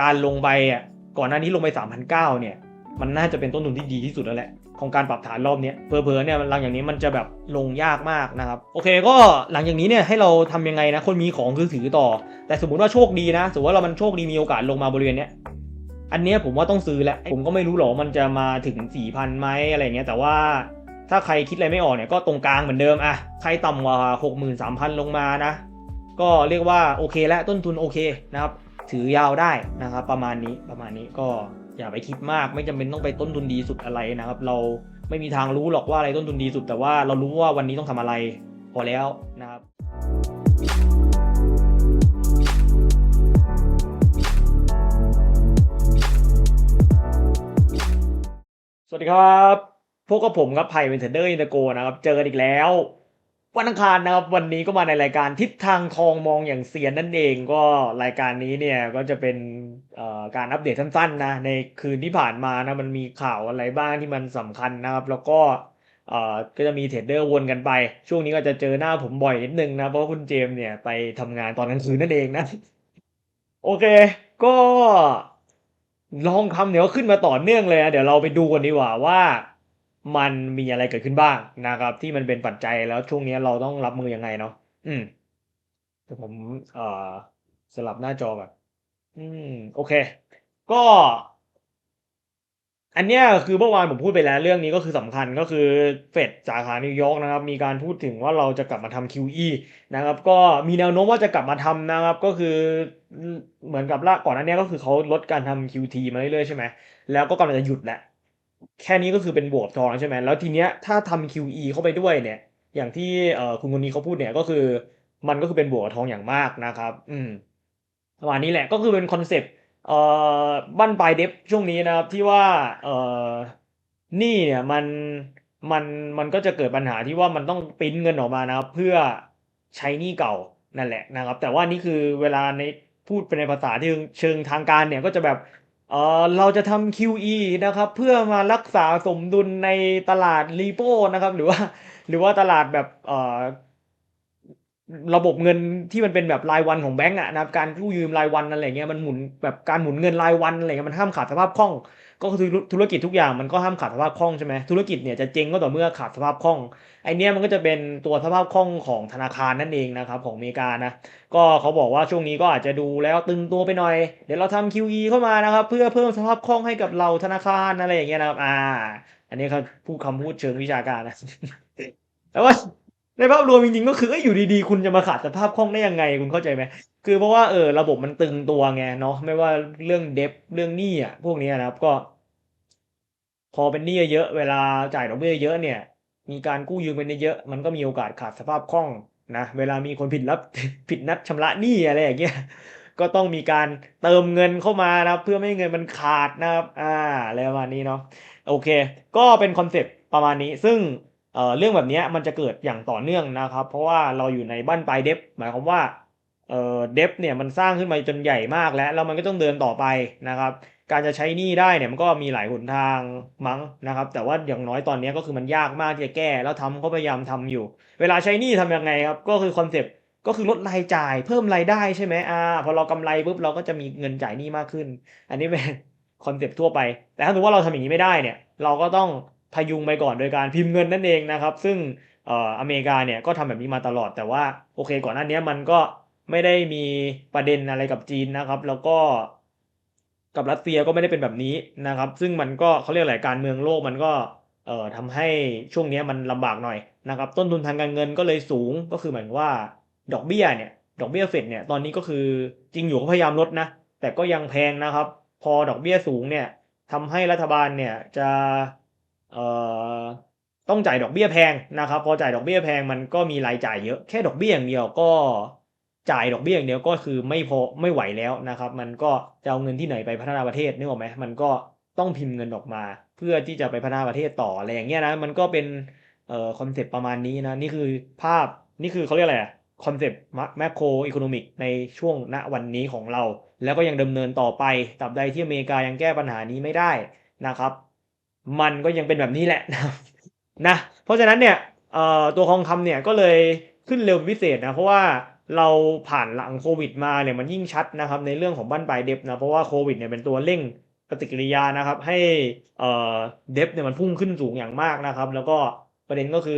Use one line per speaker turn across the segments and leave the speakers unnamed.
การลงไปอะก่อนหน้านี้ลงไป3,009เนี่ย มันน่าจะเป็นต้นทุนที่ดีที่สุดแล้วแหละ ของการปรับฐานรอบนี้เพอๆเนี่ยหลังอย่างนี้มันจะแบบลงยากมากนะครับ โอเคก็หลังจากนี้เนี่ยให้เราทำยังไงนะ คนมีของคือถือต่อ แต่สมมติว่าโชคดีนะ สมมติว่าเรามันโชคดีมีโอกาสลงมาบริเวณเนี้ยอันเนี้ยผมว่าต้องซื้อแหละผมก็ไม่รู้หรอกมันจะมาถึง4ี่พันไหมอะไรเงี้ยแต่ว่าถ้าใครคิดอะไรไม่ออกเนี่ยก็ตรงกลางเหมือนเดิมอะใครต่ำกว่า 6 3 0 0 0 ลงมานะ ก็เรียกว่าโอเคแล้วต้นทุนโอเคนะครับ ถือยาวได้นะครับประมาณนี้ประมาณนี้ก็อย่าไปคิดมากไม่จำเป็นต้องไปต้นทุนดีสุดอะไรนะครับ เราไม่มีทางรู้หรอกว่าอะไรต้นทุนดีสุด แต่ว่าเรารู้ว่าวันนี้ต้องทำอะไรพอแล้วนะครับสวัสดีครับ พวกกับผมครับไผ่เป็นเทรดเดอร์อินเตอร์โกนะครับ เจอกันอีกแล้ว วันอังคารนะครับวันนี้ก็มาในรายการทิศทางทองมองอย่างเซียนนั่นเองก็รายการนี้เนี่ยก็จะเป็นการอัปเดตสั้นๆนะในคืนที่ผ่านมานะมันมีข่าวอะไรบ้างที่มันสำคัญนะครับ แล้วก็ก็จะมีเทรดเดอร์วนกันไป ช่วงนี้ก็จะเจอหน้าผมบ่อยนิดนึงนะ เพราะคุณเจมส์เนี่ยไปทำงานตอนกลางคืนนั่นเองนะ โอเค ก็ลองคำเดี๋ยวขึ้นมาต่อเนื่องเลยนะเดี๋ยวเราไปดูกันดีกว่าว่า มันมีอะไรเกิดขึ้นบ้างนะครับ ที่มันเป็นปัจจัยแล้วช่วงนี้เราต้องรับมือยังไงเนาะอืมเดี๋ยวผมเอ่อสลับหน้าจอก่อนอืม โอเค ก็ อันเนี้ยคือเมื่อวานผมพูดไปแล้ว เรื่องนี้ก็คือสำคัญก็คือเฟดสาขานิวยอร์กนะครับ มีการพูดถึงว่าเราจะกลับมาทำ QE นะครับ ก็มีแนวโน้มว่าจะกลับมาทำนะครับ ก็คือเหมือนกับละก่อนหน้านี้ก็คือเขาลดการทำ QT มาเรื่อยๆใช่ไหมแล้วก็กำลังจะหยุดแหละ แค่นี้ก็คือเป็นบวกทองใช่ไหมแล้วทีเนี้ยถ้าทำ QE เข้าไปด้วยเนี่ย อย่างที่เอ่อคุณคนนี้เขาพูดเนี่ยก็คือ มันก็คือเป็นบวกกับทองอย่างมากนะครับ อืมประมาณนี้แหละก็คือเป็นคอนเซปต์เอ่อบั้นปลายเดฟช่วงนี้นะครับที่ว่าเอ่อนี้เนี่ยมันมันมันก็จะเกิดปัญหาที่ว่ามันต้องปริ้นเงินออกมานะครับ เพื่อใช้หนี้เก่านั่นแหละนะครับ แต่ว่านี่คือเวลาในพูดเป็นในภาษาที่เชิงทางการเนี่ยก็จะแบบ เออเราจะทำ QE นะครับเพื่อมารักษาสมดุลในตลาดรีโปนะครับหรือว่าหรือว่าตลาดแบบเอ่อระบบเงินที่มันเป็นแบบรายวันของแบงก์อะนะครับการกู้ยืมรายวันอะไรเงี้ยมันหมุนแบบการหมุนเงินรายวันอะไรเงี้ยมันห้ามขาดสภาพคล่อง ก็คือธุรกิจทุกอย่างมันก็ห้ามขาดสภาพคล่องใช่ไหมธุรกิจเนี่ยจะเจ๊งก็ต่อเมื่อขาดสภาพคล่องไอเนี้ยมันก็จะเป็นตัวสภาพคล่องของธนาคารนั่นเองนะครับของอเมริกานะก็เขาบอกว่าช่วงนี้ก็อาจจะดูแล้วตึงตัวไปหน่อย เดี๋ยวเราทำ QE เข้ามานะครับเพื่อเพิ่มสภาพคล่องให้กับเราธนาคารอะไรอย่างเงี้ยนะครับอ่า อันนี้เขาพูดคำพูดเชิงวิชาการนะแต่ว่าในภาพรวมจริงๆก็คืออ้ยอยู่ดีๆ คุณจะมาขาดสภาพคล่องได้ยังไงคุณเข้าใจไหมคือเพราะว่าเออระบบมันตึงตัวไงเนาะไม่ว่าเรื่องเดฟเรื่องหนี้อะพวกนี้นะครับก็ พอเป็นหนี้เยอะเวลาจ่ายดอกเบี้ยเยอะเนี่ย มีการกู้ยืมเป็นเยอะ มันก็มีโอกาสขาดสภาพคล่องนะ เวลามีคนผิดรับผิดนัดชำระหนี้อะไรอย่างเงี้ย ก็ต้องมีการเติมเงินเข้ามานะเพื่อไม่ให้เงินมันขาดนะครับ อ่าอะไรประมาณนี้เนาะ โอเค ก็เป็นคอนเซปต์ประมาณนี้ ซึ่งเเรื่องแบบนี้มันจะเกิดอย่างต่อเนื่องนะครับ เพราะว่าเราอยู่ในบ้านปลายเดฟหมายความว่าเอ่อเดฟเนี่ยมันสร้างขึ้นมาจนใหญ่มากแล้วแล้วมันก็ต้องเดินต่อไปนะครับ การจะใช้หนี้ได้เนี่ยมันก็มีหลายหนทางมั้งนะครับ แต่ว่าอย่างน้อยตอนนี้ก็คือมันยากมากที่จะแก้ แล้วทำก็พยายามทำอยู่ เวลาใช้หนี้ทำยังไงครับ ก็คือคอนเซปต์ก็คือลดรายจ่ายเพิ่มรายได้ใช่ไหมอ่าพอเรากำไรปุ๊บเราก็จะมีเงินจ่ายหนี้มากขึ้น อันนี้เป็นคอนเซปต์ทั่วไป แต่ถ้าสมมติว่าเราทำอย่างนี้ไม่ได้เนี่ย เราก็ต้องพยุงไปก่อนโดยการพิมพ์เงินนั่นเองนะครับ ซึ่งเอ่ออเมริกาเนี่ยก็ทำแบบนี้มาตลอดแต่ว่าโอเคก่อนหน้านี้มันก็ไม่ได้มีประเด็นอะไรกับจีนนะครับ แล้วก็ กับรัสเซียก็ไม่ได้เป็นแบบนี้นะครับ ซึ่งมันก็เขาเรียกอะไรการเมืองโลกมันก็เอ่อทำให้ช่วงนี้มันลำบากหน่อยนะครับ ต้นทุนทางการเงินก็เลยสูงก็คือหมายว่าดอกเบี้ยเนี่ยดอกเบี้ยเฟดเนี่ยตอนนี้ก็คือจริงอยู่ก็พยายามลดนะ แต่ก็ยังแพงนะครับ พอดอกเบี้ยสูงเนี่ยทำให้รัฐบาลเนี่ยจะเอ่อต้องจ่ายดอกเบี้ยแพงนะครับ พอจ่ายดอกเบี้ยแพงมันก็มีรายจ่ายเยอะแค่ดอกเบี้ยอย่างเดียวก็ จ่ายดอกเบี้ยอย่างเดียวก็คือไม่พอไม่ไหวแล้วนะครับ มันก็จะเอาเงินที่ไหนไปพัฒนาประเทศนึกออกไหมมันก็ต้องพิมพ์เงินออกมา เพื่อที่จะไปพัฒนาประเทศต่ออะไรอย่างเงี้ยนะมันก็เป็นเอ่อคอนเซปต์ประมาณนี้นะนี่คือภาพนี่คือเขาเรียกอะไรคอนเซปต์แมคโครอีโคโนมิกในช่วงณวันนี้ของเรา แล้วก็ยังดำเนินต่อไปตราบใดที่อเมริกายังแก้ปัญหานี้ไม่ได้นะครับ มันก็ยังเป็นแบบนี้แหละนะเพราะฉะนั้นเนี่ยตัวทองคำเนี่ยก็เลยขึ้นเร็วพิเศษนะเพราะว่า เราผ่านหลังโควิดมาเนี่ยมันยิ่งชัดนะครับในเรื่องของบั้นปลายเดฟนะเพราะว่าโควิดเนี่ยเป็นตัวเร่งปฏิกิริยานะครับ ให้เอ่อเดฟเนี่ยมันพุ่งขึ้นสูงอย่างมากนะครับ แล้วก็ประเด็นก็คือ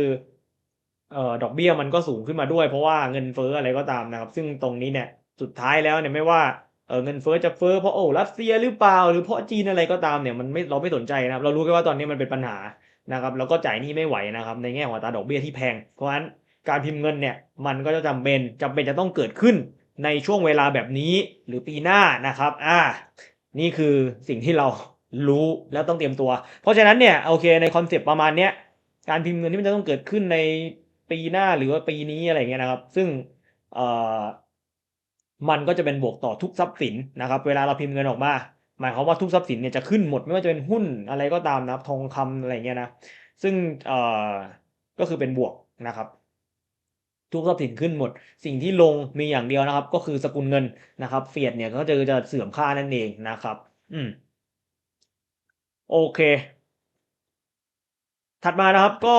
เอ่อดอกเบี้ยมันก็สูงขึ้นมาด้วย เพราะว่าเงินเฟ้ออะไรก็ตามนะครับ ซึ่งตรงนี้เนี่ยสุดท้ายแล้วเนี่ยไม่ว่าเออเงินเฟ้อจะเฟ้อเพราะโอ้รัสเซียหรือเปล่า หรือเพราะจีนอะไรก็ตามเนี่ยมันไม่เราไม่สนใจนะครับ เรารู้แค่ว่าตอนนี้มันเป็นปัญหานะครับ แล้วก็จ่ายหนี้ไม่ไหวนะครับ ในแง่ของตาดอกเบี้ยที่แพงเพราะฉะนั้น การพิมพ์เงินเนี่ยมันก็จะจำเป็นจำเป็นจะต้องเกิดขึ้นในช่วงเวลาแบบนี้หรือปีหน้านะครับอ่านี่คือสิ่งที่เรารู้แล้วต้องเตรียมตัว เพราะฉะนั้นเนี่ยโอเคในคอนเซปต์ประมาณเนี้ยการพิมพ์เงินที่มันจะต้องเกิดขึ้นในปีหน้าหรือว่าปีนี้อะไรเงี้ยนะครับ ซึ่งเอ่อมันก็จะเป็นบวกต่อทุกทรัพย์สินนะครับ เวลาเราพิมพ์เงินออกมา หมายความว่าทุกทรัพย์สินเนี่ยจะขึ้นหมดไม่ว่าจะเป็นหุ้นอะไรก็ตามนับทองคำอะไรเงี้ยนะซึ่งเอ่อก็คือเป็นบวกนะครับ ทุกทรัพย์สินขึ้นหมด สิ่งที่ลงมีอย่างเดียวนะครับ ก็คือสกุลเงินนะครับเฟียดเนี่ยก็จะจะเสื่อมค่านั่นเองนะครับ อืมโอเค ถัดมานะครับก็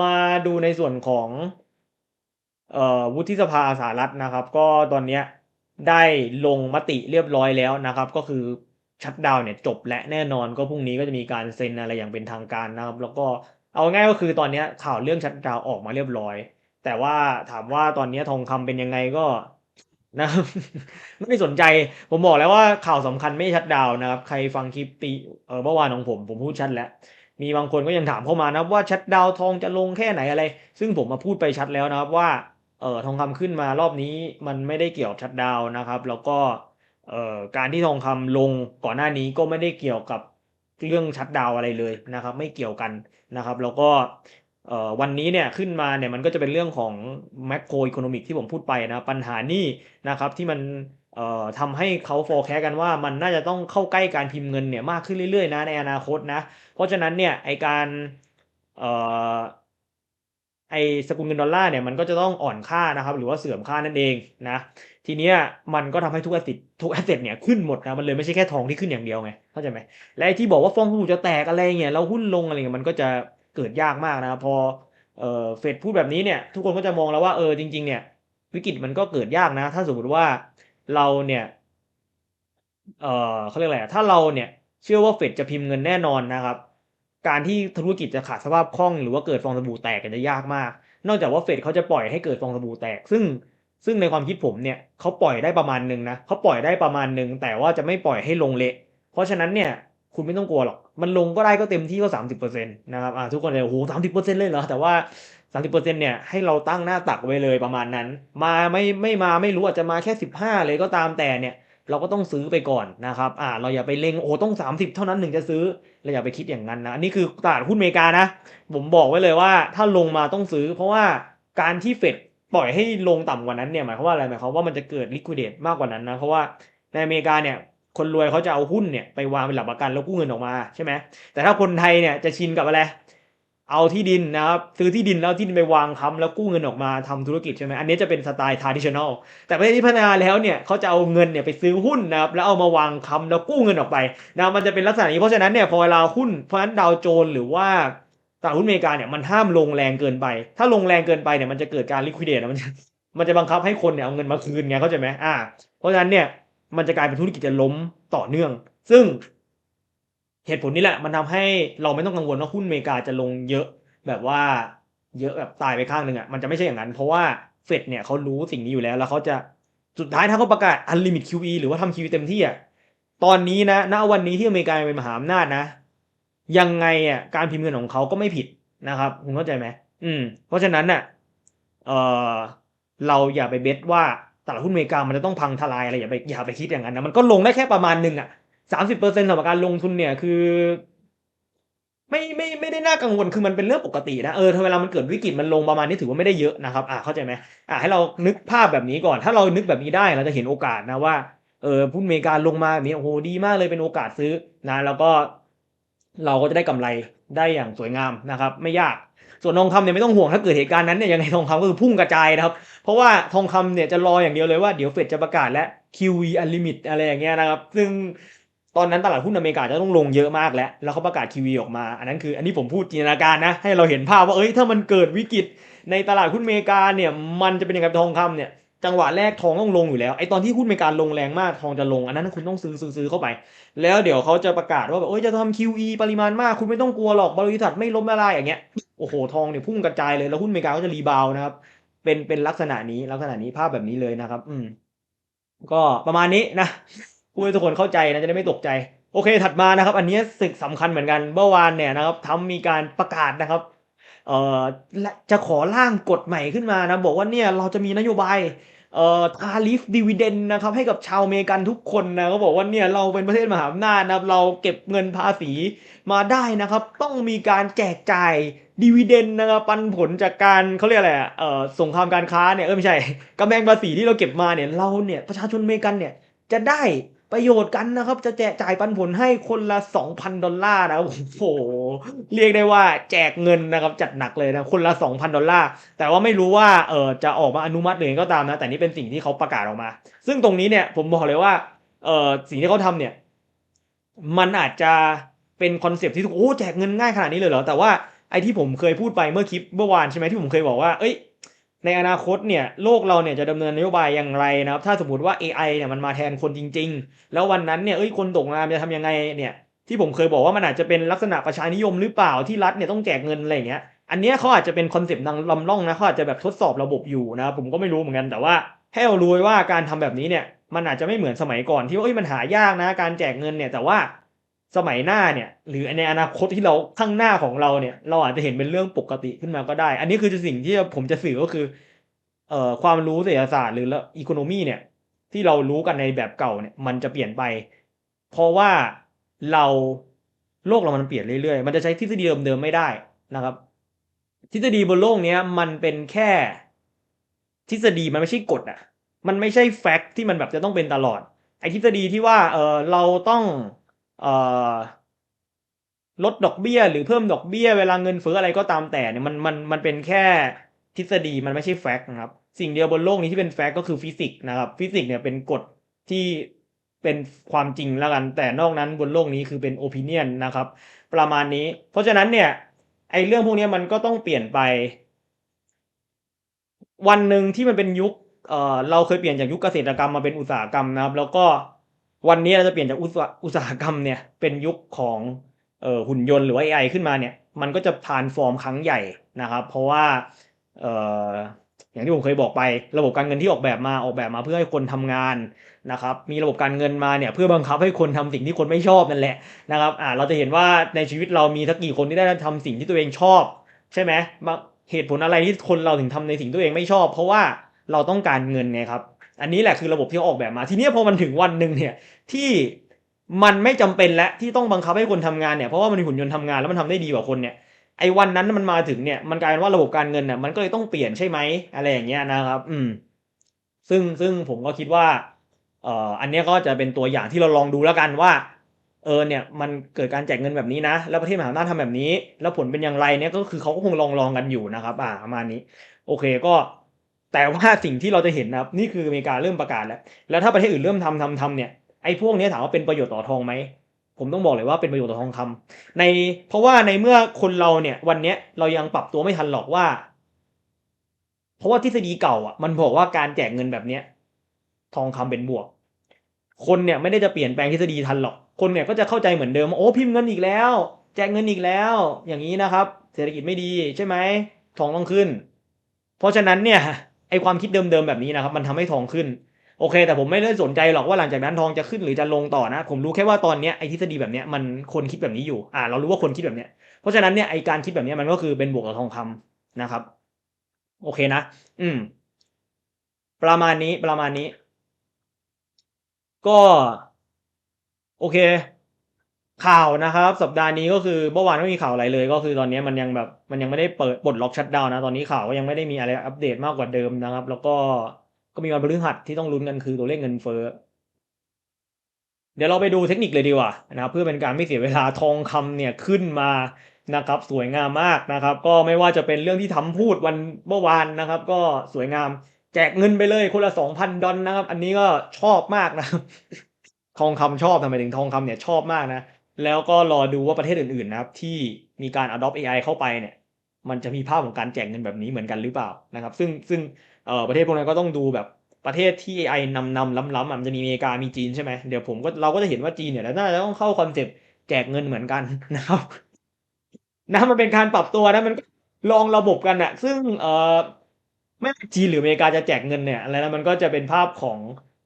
มาดูในส่วนของเอ่อวุฒิสภาสหรัฐนะครับ ก็ตอนเนี้ยได้ลงมติเรียบร้อยแล้วนะครับ ก็คือชัดดาวเนี่ยจบและแน่นอนก็พรุ่งนี้ก็จะมีการเซ็นอะไรอย่างเป็นทางการนะครับ แล้วก็เอาง่ายก็คือตอนนี้ข่าวเรื่องชัดดาวออกมาเรียบร้อย แต่ว่าถามว่าตอนนี้ทองคำเป็นยังไงก็นะครับไม่ได้สนใจผมบอกแล้วว่าข่าวสำคัญไม่ชัดดาวนะครับ ใครฟังคลิปตีเออเมื่อวานของผมผมพูดชัดแล้ว มีบางคนก็ยังถามเข้ามานะว่าชัดดาวทองจะลงแค่ไหนอะไร ซึ่งผมมาพูดไปชัดแล้วนะครับว่าเออทองคำขึ้นมารอบนี้มันไม่ได้เกี่ยวชัดดาวนะครับ แล้วก็เอ่อการที่ทองคำลงก่อนหน้านี้ก็ไม่ได้เกี่ยวกับเรื่องชัดดาวอะไรเลยนะครับ ไม่เกี่ยวกันนะครับ แล้วก็ วันนี้เนี่ยขึ้นมาเนี่ยมันก็จะเป็นเรื่องของแมคโรอีโคโนมิกที่ผมพูดไปนะปัญหานี้นะครับที่มันทำให้เขา forecast กันว่ามันน่าจะต้องเข้าใกล้การพิมพ์เงินเนี่ยมากขึ้นเรื่อยๆนะในอนาคตนะ เพราะฉะนั้นเนี่ยไอการออไอสกุลเงินดอลลาร์เนี่ยมันก็จะต้องอ่อนค่านะครับ หรือว่าเสื่อมค่านั่นเองนะทีเนี้ยมันก็ทำให้ทุกแอสเซททุกแอสเซทเนี่ยขึ้นหมดนะมันเลยไม่ใช่แค่ทองที่ขึ้นอย่างเดียวไงเข้าใจไหมและไอที่บอกว่าฟองสบู่จะแตกอะไรเงี้ยแล้วหุ้นลงอะไรเงี้ยมันก็จะ เกิดยากมากนะครับพอเฟดพูดแบบนี้เนี่ยทุกคนก็จะมองแล้วว่าเออจริง ๆ เนี่ย วิกฤตมันก็เกิดยากนะ ถ้าสมมติว่าเราเนี่ยเออเขาเรียกอะไรถ้าเราเนี่ยเชื่อว่าเฟดจะพิมพ์เงินแน่นอนนะครับ การที่ธุรกิจจะขาดสภาพคล่อง หรือว่าเกิดฟองสบู่แตกกันจะยากมาก นอกจากว่าเฟดเขาจะปล่อยให้เกิดฟองสบู่แตก ซึ่งซึ่งในความคิดผมเนี่ยเขาปล่อยได้ประมาณหนึ่งนะเขาปล่อยได้ประมาณหนึ่งแต่ว่าจะไม่ปล่อยให้ลงเละ เพราะฉะนั้นเนี่ย คุณไม่ต้องกลัวหรอก มันลงก็ได้ก็เต็มที่ก็สามสิบเปอร์เซ็นต์นะครับอ่าทุกคนเลยโอ้โหสามสิบเปอร์เซ็นต์เลยเหรอ แต่ว่าสามสิบเปอร์เซ็นต์เนี่ยให้เราตั้งหน้าตักไว้เลยประมาณนั้น มาไม่ไม่มาไม่รู้อาจจะมาแค่สิบห้าเลยก็ตามแต่เนี่ยเราก็ต้องซื้อไปก่อนนะครับ อ่า เราอย่าไปเล็งโอ้ต้องสามสิบเท่านั้นถึงจะซื้อ เราอย่าไปคิดอย่างนั้นนะ อันนี้คือตลาดหุ้นอเมริกานะ ผมบอกไว้เลยว่าถ้าลงมาต้องซื้อ เพราะว่าการที่เฟดปล่อยให้ลงต่ำกว่านั้นเนี่ยหมายความว่าอะไรหมายความว่ามันจะเกิดลิควิดเดตมากกว่านั้นนะ เพราะว่าในอเมริกาเนี่ย คนรวยเขาจะเอาหุ้นเนี่ยไปวางเป็นหลักประกันแล้วกู้เงินออกมาใช่ไหมแต่ถ้าคนไทยเนี่ยจะชินกับอะไรเอาที่ดินนะครับซื้อที่ดินแล้วที่ดินไปวางค้ำแล้วกู้เงินออกมาทำธุรกิจใช่ไหมอันนี้จะเป็นสไตล์ traditional แต่ประเทศที่พัฒนาแล้วเนี่ยเขาจะเอาเงินเนี่ยไปซื้อหุ้นนะครับแล้วเอามาวางค้ำแล้วกู้เงินออกไปนะมันจะเป็นลักษณะนี้เพราะฉะนั้นเนี่ยพอเวลาหุ้นเพราะฉะนั้นดาวโจนส์หรือว่าตลาดหุ้นอเมริกาเนี่ยมันห้ามลงแรงเกินไป ถ้าลงแรงเกินไปเนี่ยมันจะเกิดการลิควิดเดตมันจะมันจะบังคับให้คนเนี่ยเอาเงินมาคืนไงเข้าใจไหมอ่าเพราะฉะนั้นเนี่ย มันจะกลายเป็นธุรกิจจะล้มต่อเนื่อง ซึ่งเหตุผลนี้แหละมันทำให้เราไม่ต้องกังวลว่าหุ้นอเมริกาจะลงเยอะแบบว่าเยอะแบบตายไปข้างหนึ่งอะมันจะไม่ใช่อย่างนั้น เพราะว่าเฟดเนี่ยเขารู้สิ่งนี้อยู่แล้ว แล้วเขาจะสุดท้ายถ้าเขาประกาศ unlimit QE หรือว่าทำ QE เต็มที่อะตอนนี้นะณวันนี้ที่อเมริกาเป็นมหาอำนาจนะ ยังไงอะการพิมพ์เงินของเขาก็ไม่ผิดนะครับคุณเข้าใจไหมอืม เพราะฉะนั้นน่ะเออเราอย่าไปเบสว่า ตลาดหุ้นอเมริกามันจะต้องพังทลายอะไรอย่าไปอย่าไปคิดอย่างนั้นนะมันก็ลงได้แค่ประมาณหนึ่งอะสามสิบเปอร์เซ็นต์สำหรับการลงทุนเนี่ยคือ ไม่ไม่ไม่ได้น่ากังวลคือมันเป็นเรื่องปกตินะเออถ้าเวลามันเกิดวิกฤตมันลงประมาณนี้ถือว่าไม่ได้เยอะนะครับอ่าเข้าใจไหมอ่าให้เรานึกภาพแบบนี้ก่อน ถ้าเรานึกแบบนี้ได้เราจะเห็นโอกาสนะว่าเออหุ้นอเมริกาลงมาแบบนี้โอ้โหดีมากเลยเป็นโอกาสซื้อนะ แล้วก็เราก็จะได้กำไรได้อย่างสวยงามนะครับ ไม่ยาก ส่วนทองคำเนี่ยไม่ต้องห่วงถ้าเกิดเหตุการณ์นั้นเนี่ยยังไงทองคำก็คือพุ่งกระจายนะครับ เพราะว่าทองคำเนี่ยจะรออย่างเดียวเลยว่าเดี๋ยวเฟดจะประกาศและ QE unlimit อะไรอย่างเงี้ยนะครับ ซึ่งตอนนั้นตลาดหุ้นอเมริกาจะต้องลงเยอะมากแล้ว แล้วเขาประกาศ QE ออกมา อันนั้นคืออันนี้ผมพูดจินตนาการนะ ให้เราเห็นภาพว่าเอ้ยถ้ามันเกิดวิกฤตในตลาดหุ้นอเมริกาเนี่ยมันจะเป็นยังไงทองคำเนี่ย จังหวะแรกทองต้องลงอยู่แล้วไอตอนที่หุ้นมีการลงแรงมากทองจะลง อันนั้นคุณต้องซื้อซื้อซื้อเข้าไป แล้วเดี๋ยวเขาจะประกาศว่าแบบเอ้ยจะทำ QE ปริมาณมาก คุณไม่ต้องกลัวหรอกบริษัทไม่ล้มละลายอย่างเงี้ยโอ้โหทองเนี่ยพุ่งกระจายเลยแล้วหุ้นอเมริกาก็จะรีบาวนะครับ เป็นเป็นลักษณะนี้ลักษณะนี้ภาพแบบนี้เลยนะครับ อืม ก็ประมาณนี้นะพูดให้ทุกคนเข้าใจนะจะได้ไม่ตกใจ โอเค ถัดมานะครับ อันนี้สึกสำคัญเหมือนกันเมื่อวานเนี่ยนะครับทำมีการประกาศนะครับ เอ่อและจะขอร่างกฎใหม่ขึ้นมานะ บอกว่าเนี่ยเราจะมีนโยบายเอ่อทาริฟดิวเดนนะครับให้กับชาวอเมริกันทุกคนนะเขาบอกว่าเนี่ยเราเป็นประเทศมหาอำนาจนะครับเราเก็บเงินภาษีมาได้นะครับ ต้องมีการแจกจ่ายดีวเดนนะครับปันผลจากการเขาเรียกอะไรเอ่อสงครามการค้าเนี่ยเออไม่ใช่กำแพงภาษีที่เราเก็บมาเนี่ยเราเนี่ยประชาชนอเมริกันเนี่ยจะได้ ประโยชน์กันนะครับ จะแจกจ่ายปันผลให้คนละ 2,000 ดอลลาร์นะโอ้โหเรียกได้ว่าแจกเงินนะครับ จัดหนักเลยนะ คนละ 2,000 ดอลลาร์แต่ว่าไม่รู้ว่าเออจะออกมาอนุมัติหรือยังก็ตามนะ แต่นี่เป็นสิ่งที่เขาประกาศออกมา ซึ่งตรงนี้เนี่ยผมบอกเลยว่าเออสิ่งที่เขาทำเนี่ย มันอาจจะเป็นคอนเซปต์ที่โอ้แจกเงินง่ายขนาดนี้เลยเหรอแต่ว่าไอที่ผมเคยพูดไปเมื่อคลิปเมื่อวานใช่ไหมที่ผมเคยบอกว่าเอ้ย ในอนาคตเนี่ยโลกเราเนี่ยจะดำเนินนโยบายอย่างไรนะครับ ถ้าสมมติว่า AI เนี่ยมันมาแทนคนจริง ๆ แล้ววันนั้นเนี่ยเอ้ยคนตกงานจะทำยังไงเนี่ยที่ผมเคยบอกว่ามันอาจจะเป็นลักษณะประชานิยมหรือเปล่าที่รัฐเนี่ยต้องแจกเงินอะไรเงี้ยอันเนี้ยเขาอาจจะเป็นคอนเซปต์นางลำล่องนะเขาอาจจะแบบทดสอบระบบอยู่นะผมก็ไม่รู้เหมือนกันแต่ว่าให้เรารู้ว่าการทำแบบนี้เนี่ยมันอาจจะไม่เหมือนสมัยก่อนที่ว่าเอ้ยมันหายากนะการแจกเงินเนี่ยแต่ว่า สมัยหน้าเนี่ยหรือในอนาคตที่เราข้างหน้าของเราเนี่ย เราอาจจะเห็นเป็นเรื่องปกติขึ้นมาก็ได้ อันนี้คือสิ่งที่ผมจะสื่อก็คือเอ่อความรู้เศรษฐศาสตร์หรืออีโคโนมีเนี่ย ที่เรารู้กันในแบบเก่าเนี่ย มันจะเปลี่ยนไป เพราะว่าเราโลกเรามันเปลี่ยนเรื่อยๆ มันจะใช้ทฤษฎีเดิมๆไม่ได้นะครับ ทฤษฎีบนโลกเนี้ย มันเป็นแค่ ทฤษฎีมันไม่ใช่กฎอะ มันไม่ใช่แฟกต์ที่มันแบบจะต้องเป็นตลอดไอ้ทฤษฎีที่ว่าเออเราต้อง ลดดอกเบี้ย หรือเพิ่มดอกเบี้ย เวลาเงินเฟ้ออะไรก็ตามแต่เนี่ยมันมันมันเป็นแค่ทฤษฎีมันไม่ใช่แฟกต์นะครับ สิ่งเดียวบนโลกนี้ที่เป็นแฟกต์ก็คือฟิสิกส์นะครับ ฟิสิกส์เนี่ยเป็นกฎที่เป็นความจริงแล้วกัน แต่นอกนั้นบนโลกนี้คือเป็นโอปิเนียนนะครับ ประมาณนี้ เพราะฉะนั้นเนี่ยไอ้เรื่องพวกนี้มันก็ต้องเปลี่ยนไป วันหนึ่งที่มันเป็นยุคเเราเคยเปลี่ยนจากยุคเกษตรกรรมมาเป็นอุตสาหกรรมนะครับ แล้วก็ วันนี้เราจะเปลี่ยนจากอุตสาหกรรมเนี่ยเป็นยุคของเอ่อหุ่นยนต์หรือว่า AI ขึ้นมาเนี่ยมันก็จะทานฟอร์มครั้งใหญ่นะครับ เพราะว่าเอ่ออย่างที่ผมเคยบอกไประบบการเงินที่ออกแบบมาออกแบบมาเพื่อให้คนทำงานนะครับมีระบบการเงินมาเนี่ยเพื่อบังคับให้คนทำสิ่งที่คนไม่ชอบนั่นแหละนะครับอ่าเราจะเห็นว่าในชีวิตเรามีสักกี่คนที่ได้ทำสิ่งที่ตัวเองชอบ ใช่ไหมเหตุผลอะไรที่คนเราถึงทำในสิ่งตัวเองไม่ชอบ เพราะว่าเราต้องการเงินไงครับ อันนี้แหละคือระบบที่ออกแบบมา ทีนี้พอมันถึงวันหนึ่งเนี่ยที่มันไม่จำเป็นแล้วที่ต้องบังคับให้คนทำงานเนี่ยเพราะว่ามันมีหุ่นยนต์ทำงานแล้วมันทำได้ดีกว่าคนเนี่ยไอ้วันนั้นมันมาถึงเนี่ยมันกลายเป็นว่าระบบการเงินเนี่ยมันก็เลยต้องเปลี่ยนใช่ไหมอะไรอย่างเงี้ยนะครับ อืม ซึ่งซึ่งผมก็คิดว่าเอ่ออันนี้ก็จะเป็นตัวอย่างที่เราลองดูแล้วกันว่า เออเนี่ยมันเกิดการแจกเงินแบบนี้นะ แล้วประเทศมหาอำนาจทำแบบนี้ แล้วผลเป็นอย่างไรเนี่ยก็คือเขาก็คงลองลองกันอยู่นะครับ อ่าประมาณนี้ โอเคก็ แต่ว่าสิ่งที่เราจะเห็นนะครับนี่คืออเมริกาเริ่มประกาศแล้ว แล้วถ้าประเทศอื่นเริ่มทำทำทำเนี่ยไอ้พวกนี้ถามว่าเป็นประโยชน์ต่อทองไหมผมต้องบอกเลยว่าเป็นประโยชน์ต่อทองคำในเพราะว่าในเมื่อคนเราเนี่ยวันเนี้ยเรายังปรับตัวไม่ทันหรอกว่า เพราะว่าทฤษฎีเก่าอะมันบอกว่าการแจกเงินแบบเนี้ยทองคำเป็นบวก คนเนี่ยไม่ได้จะเปลี่ยนแปลงทฤษฎีทันหรอก คนเนี่ยก็จะเข้าใจเหมือนเดิมโอ้พิมพ์เงินอีกแล้ว แจกเงินอีกแล้ว อย่างนี้นะครับ เศรษฐกิจไม่ดีใช่ไหมทองต้องขึ้น เพราะฉะนั้นเนี่ย ไอความคิดเดิมๆแบบนี้นะครับ มันทำให้ทองขึ้น โอเค แต่ผมไม่ได้สนใจหรอกว่าหลังจากนั้นทองจะขึ้นหรือจะลงต่อนะ ผมรู้แค่ว่าตอนเนี้ยไอทฤษฎีแบบเนี้ยมันคนคิดแบบนี้อยู่ อ่า เรารู้ว่าคนคิดแบบเนี้ย เพราะฉะนั้นเนี่ยไอการคิดแบบเนี้ยมันก็คือเป็นบวกกับทองคำนะครับ โอเคนะ อืม ประมาณนี้ประมาณนี้ ก็ โอเค ข่าวนะครับ สัปดาห์นี้ก็คือเมื่อวานไม่มีข่าวอะไรเลย ก็คือตอนนี้มันยังแบบมันยังไม่ได้เปิดปลดล็อกชัดดาวนะ ตอนนี้ข่าวก็ยังไม่ได้มีอะไรอัปเดตมากกว่าเดิมนะครับ แล้วก็ก็มีวันพฤหัสที่ต้องลุ้นกันคือตัวเลขเงินเฟ้อเดี๋ยวเราไปดูเทคนิคเลยดีกว่านะครับเพื่อเป็นการไม่เสียเวลาทองคำเนี่ยขึ้นมานะครับ สวยงามมากนะครับ ก็ไม่ว่าจะเป็นเรื่องที่ทำพูดวันเมื่อวานนะครับ ก็สวยงามแจกเงินไปเลยคนละสองพันดอลนะครับ อันนี้ก็ชอบมากนะทองคำชอบทำไมถึงทองคำเนี่ยชอบมากนะ แล้วก็รอดูว่าประเทศอื่นๆนะครับ ที่มีการ adopt AI เข้าไปเนี่ย มันจะมีภาพของการแจกเงินแบบนี้เหมือนกันหรือเปล่านะครับ ซึ่งซึ่งประเทศพวกนั้นก็ต้องดูแบบประเทศที่ AI นำนำล้ำๆอะมันจะมีอเมริกามีจีนใช่ไหมเดี๋ยวผมก็เราก็จะเห็นว่าจีนเนี่ยน่าจะต้องเข้าคอนเซปต์แจกเงินเหมือนกันนะครับนะมันเป็นการปรับตัวนะมันลองระบบกันอะซึ่งเอ่อไม่จีนหรืออเมริกาจะแจกเงินเนี่ยอะไรนะมันก็จะเป็นภาพของ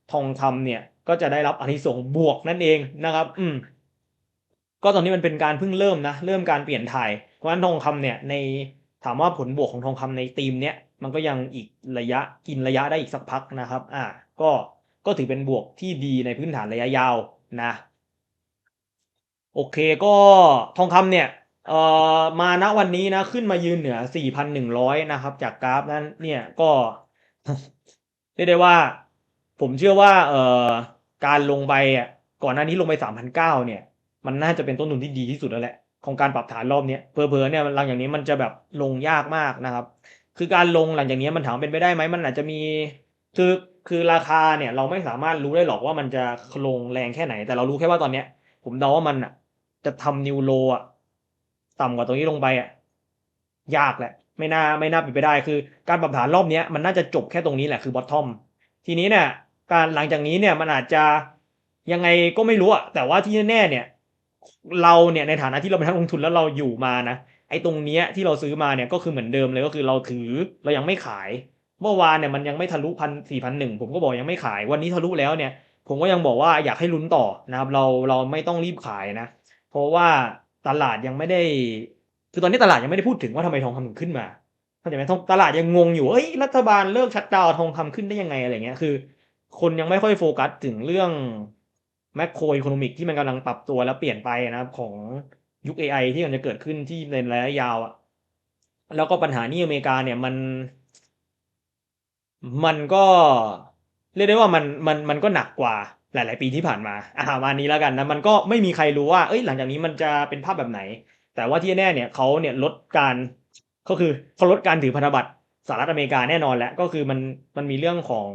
ทองคำเนี่ย ก็จะได้รับอนิสงส์บวกนั่นเองนะครับ อืม ก็ตอนนี้มันเป็นการเพิ่งเริ่มนะ เริ่มการเปลี่ยนถ่าย เพราะฉะนั้นทองคำเนี่ยในถามว่าผลบวกของทองคำในธีมเนี้ยมันก็ยังอีกระยะกินระยะได้อีกสักพักนะครับ อ่า ก็ก็ถือเป็นบวกที่ดีในพื้นฐานระยะยาวนะ โอเคก็ทองคำเนี่ยเอ่อมาณวันนี้นะขึ้นมายืนเหนือ 4,100 นะครับ จากกราฟนั้นเนี่ยก็เรียกได้ว่า ผมเชื่อว่าเอ่อการลงไปอะก่อนหน้านี้ลงไป 3,900 เนี่ย มันน่าจะเป็นต้นทุนที่ดีที่สุดแล้วแหละของการปรับฐานรอบนี้ยเผลอเนี่ยหลังอย่างนี้มันจะแบบลงยากมากนะครับ คือการลงหลังจากนี้มันถามเป็นไปได้ไหมมันอาจจะมีคือคือราคาเนี่ยเราไม่สามารถรู้ได้หรอกว่ามันจะลงแรงแค่ไหน แต่เรารู้แค่ว่าตอนเนี้ย ผมเดาว่ามันอะ จะทำนิวโลอะต่ำกว่าตรงนี้ลงไปอะยากแหละ ไม่น่าไม่น่าเป็นไปได้ คือการปรับฐานรอบเนี้ยมันน่าจะจบแค่ตรงนี้แหละคือบอททอมทีนี้เนี่ยการหลังจากนี้เนี่ยมันอาจจะยังไงก็ไม่รู้อะแต่ว่าที่แน่เนี่ย เราเนี่ยในฐานะที่เราเป็นนักลงทุนแล้วเราอยู่มานะไอ้ตรงเนี้ยที่เราซื้อมาเนี่ยก็คือเหมือนเดิมเลยก็คือเราถือเรายังไม่ขาย เมื่อวานเนี่ยมันยังไม่ทะลุพันสี่พันหนึ่งผมก็บอกยังไม่ขาย วันนี้ทะลุแล้วเนี่ยผมก็ยังบอกว่าอยากให้ลุ้นต่อนะครับเราเราไม่ต้องรีบขายนะ เพราะว่าตลาดยังไม่ได้ คือตอนนี้ตลาดยังไม่ได้พูดถึงว่าทำไมทองคำถึงขึ้นมาเข้าใจไหมตลาดยังงงอยู่เอ้ยรัฐบาลเลิกชัดดาวทองคำขึ้นได้ยังไงอะไรเงี้ยคือ คนยังไม่ค่อยโฟกัสถึงเรื่อง แมคโครอีโคโนมิกที่มันกำลังปรับตัวแล้วเปลี่ยนไปนะครับของยุค AI ที่มันจะเกิดขึ้นที่ในระยะยาวอะ่ะแล้วก็ปัญหานี่อเมริกาเนี่ยมัน มันก็เรียกได้ว่ามันมันมันก็หนักกว่าหลาย ๆ ปีที่ผ่านมาอ่าวันนี้แล้วกันนะมันก็ไม่มีใครรู้ว่าเอ้ยหลังจากนี้มันจะเป็นภาพแบบไหน แต่ว่าที่แน่เนี่ยเขาเนี่ยลดการก็คือเขาลดการถือพันธบัตรสหรัฐอเมริกาแน่นอนแล้วก็คือมันมันมีเรื่องของ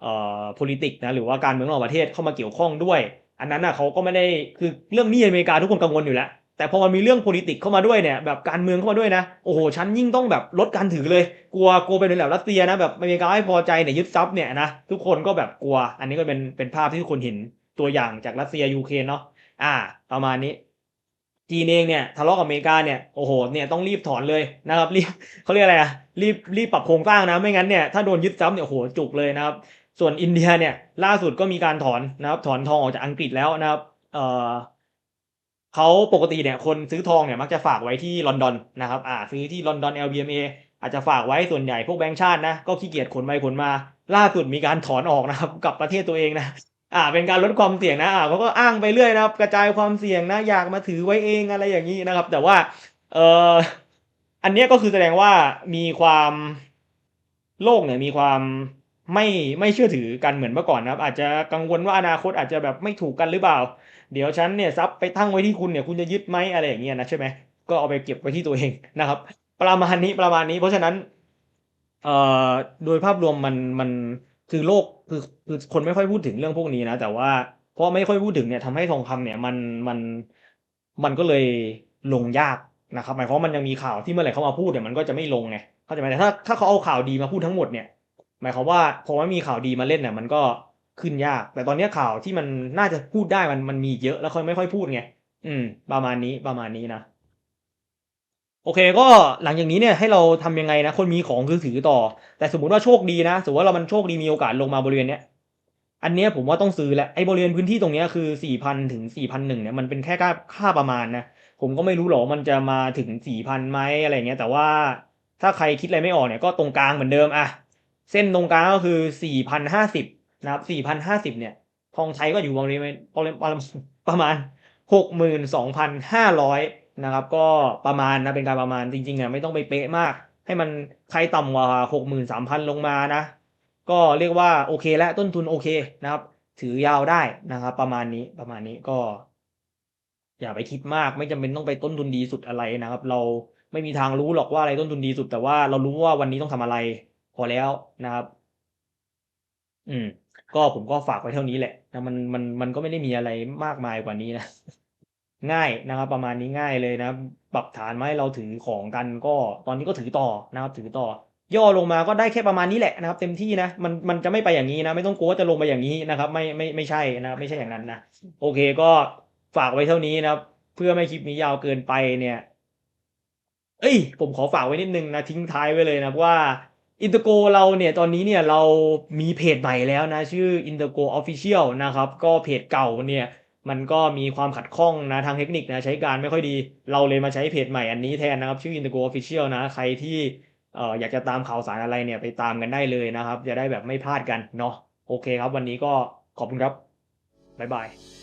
เอ่อ politics นะหรือว่าการเมืองระหว่างประเทศเข้ามาเกี่ยวข้องด้วย อันนั้นน่ะเขาก็ไม่ได้คือเรื่องนี้อเมริกาทุกคนกังวลอยู่แล้ว แต่พอมันมีเรื่อง politics เข้ามาด้วยเนี่ยแบบการเมืองเข้ามาด้วยนะโอ้โหฉันยิ่งต้องแบบลดการถือเลย กลัวกลัวเป็นแบบรัสเซียนะแบบอเมริกาไม่พอใจเนี่ยยึดทรัพย์เนี่ยนะทุกคนก็แบบกลัว อันนี้ก็เป็นเป็นภาพที่ทุกคนเห็นตัวอย่างจากรัสเซียยูเครนเนาะอ่า ประมาณนี้จีนเองเนี่ยทะเลาะกับอเมริกาเนี่ยโอ้โหเนี่ยต้องรีบถอนเลยนะครับรีบเขาเรียกอะไรอะรีบรีบปรับโครงสร้างนะไม่งั้นเนี่ยถ้าโดนยึดทรัพย์เนี่ยโอ้โหจุกเลยนะครับ ส่วนอินเดียเนี่ยล่าสุดก็มีการถอนนะครับ ถอนทองออกจากอังกฤษแล้วนะครับเออเขาปกติเนี่ยคนซื้อทองเนี่ยมักจะฝากไว้ที่ลอนดอนนะครับอ่าซื้อที่ลอนดอน LBMA อาจจะฝากไว้ส่วนใหญ่พวกแบงก์ชาตินะก็ขี้เกียจขนไปขนมา ล่าสุดมีการถอนออกนะครับกับประเทศตัวเองนะอ่าเป็นการลดความเสี่ยงนะอ่าเขาก็อ้างไปเรื่อยนะครับ กระจายความเสี่ยงนะอยากมาถือไว้เองอะไรอย่างนี้นะครับ แต่ว่าเอออันนี้ก็คือแสดงว่ามีความโลกเนี่ยมีความ ไม่ไม่เชื่อถือกันเหมือนเมื่อก่อนนะครับ อาจจะกังวลว่าอนาคตอาจจะแบบไม่ถูกกันหรือเปล่า เดี๋ยวฉันเนี่ยทรัพย์ไปตั้งไว้ที่คุณเนี่ยคุณจะยึดไหมอะไรอย่างเงี้ยนะใช่ไหมก็เอาไปเก็บไว้ที่ตัวเองนะครับ ประมาณนี้ประมาณนี้ เพราะฉะนั้นเอ่อโดยภาพรวมมันมันคือโลกคือคือคนไม่ค่อยพูดถึงเรื่องพวกนี้นะ แต่ว่าเพราะไม่ค่อยพูดถึงเนี่ยทำให้ทองคำเนี่ยมันมันมันก็เลยลงยากนะครับหมายความมันยังมีข่าวที่เมื่อไหร่เขามาพูดเนี่ยมันก็จะไม่ลงไงเข้าใจไหมแต่ถ้าถ้าเขาเอาข่าวดีมาพูดทั้งหมดเนี่ย หมายความว่าพอไม่มีข่าวดีมาเล่นเนี่ยมันก็ขึ้นยาก แต่ตอนนี้ข่าวที่มันน่าจะพูดได้มันมันมีเยอะแล้วค่อยไม่ค่อยพูดไงอืม ประมาณนี้ประมาณนี้นะโอเคก็หลังจากนี้เนี่ยให้เราทำยังไงนะ คนมีของคือถือต่อ แต่สมมติว่าโชคดีนะสมมติว่าเรามันโชคดีมีโอกาสลงมาบริเวณเนี้ยอันเนี้ยผมว่าต้องซื้อแหละไอ้บริเวณพื้นที่ตรงเนี้ยคือสี่พันถึงสี่พันหนึ่งเนี่ยมันเป็นแค่ค่าค่าประมาณนะผมก็ไม่รู้หรอกมันจะมาถึงสี่พันไหมอะไรเงี้ยแต่ว่าถ้าใครคิดอะไรไม่ออกเนี่ยก็ตรงกลางเหมือนเดิมอะ เส้นตรงกลางก็คือสี่พันห้าสิบนะครับสี่พันห้าสิบเนี่ย ทองไทยก็อยู่บริเวณประมาณหกหมื่นสองพันห้าร้อยนะครับ ก็ประมาณนะเป็นการประมาณจริงๆอะไม่ต้องไปเป๊ะมาก ให้มันใครต่ำกว่าหกหมื่นสามพันลงมานะ ก็เรียกว่าโอเคและต้นทุนโอเคนะครับ ถือยาวได้นะครับ ประมาณนี้ประมาณนี้ก็ อย่าไปคิดมากไม่จำเป็นต้องไปต้นทุนดีสุดอะไรนะครับ เราไม่มีทางรู้หรอกว่าอะไรต้นทุนดีสุด แต่ว่าเรารู้ว่าวันนี้ต้องทำอะไร พอแล้วนะครับ อืม ก็ผมก็ฝากไว้เท่านี้แหละนะมันมันมันก็ไม่ได้มีอะไรมากมายกว่านี้นะง่ายนะครับ ประมาณนี้ง่ายเลยนะปรับฐานมาให้เราถือของกันก็ตอนนี้ก็ถือต่อนะครับ ถือต่อ ย่อลงมาก็ได้แค่ประมาณนี้แหละนะครับ เต็มที่นะมันมันจะไม่ไปอย่างนี้นะ ไม่ต้องกลัวว่าจะลงไปอย่างนี้นะครับ ไม่ไม่ไม่ใช่นะครับไม่ใช่อย่างนั้นนะโอเคก็ฝากไว้เท่านี้นะครับ เพื่อไม่ให้คลิปนี้ยาวเกินไปเนี่ย เอ้ย ผมขอฝากไว้นิดนึงนะทิ้งท้ายไว้เลยนะว่า อินเตอร์โกเราเนี่ยตอนนี้เนี่ยเรามีเพจใหม่แล้วนะ ชื่อ i n t e r g o Official นะครับ ก็เพจเก่าเนี่ยมันก็มีความขัดข้องนะทางเทคนิคนะใช้การไม่ค่อยดี เราเลยมาใช้เพจใหม่อันนี้แทนนะครับ ชื่อ i n t e r g o Official นะ ใครที่เอ่ออยากจะตามข่าวสารอะไรเนี่ยไปตามกันได้เลยนะครับ จะได้แบบไม่พลาดกันเนาะโอเคครับ วันนี้ก็ขอบคุณครับ บ๊ายบาย